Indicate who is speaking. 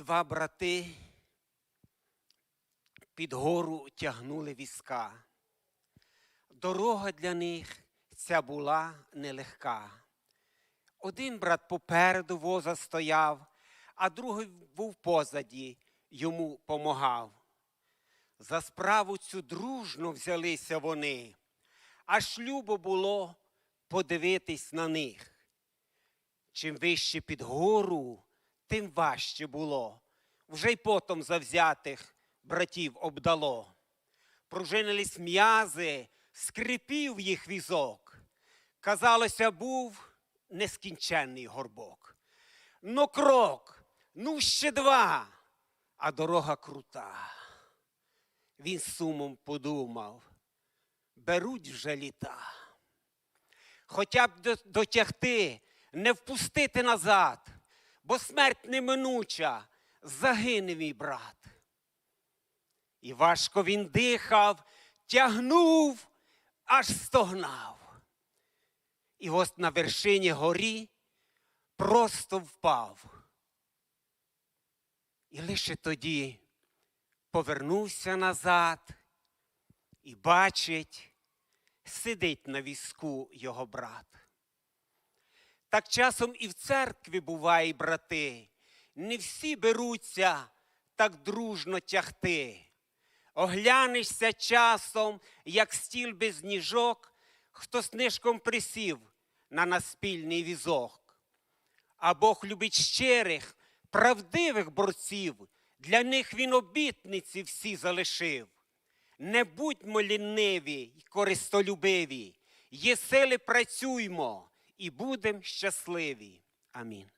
Speaker 1: Два брати під гору тягнули візка. Дорога для них ця була нелегка. Один брат попереду воза стояв, а другий був позаді, йому помагав. За справу цю дружно взялися вони, аж любо було подивитись на них. Чим вище під гору, тим важче було. Вже й потом завзятих братів обдало. Пружинились м'язи, скрипів їх візок. Казалося, був нескінченний горбок. Ну крок, ну ще два, а дорога крута. Він сумом подумав, беруть вже літа. Хоча б дотягти, не впустити назад, бо смерть неминуча, загине мій брат. І важко він дихав, тягнув, аж стогнав. І ось на вершині горі просто впав. І лише тоді повернувся назад і бачить, сидить на візку його брат. Так часом і в церкві буває, брати, не всі беруться так дружно тягти. Оглянешся часом, як стіл без ніжок, хто снижком присів на наспільний візок. А Бог любить щирих, правдивих борців, для них він обітниці всі залишив. Не будьмо ліниві й користолюбиві, є сили працюймо і будем щасливі. Амінь.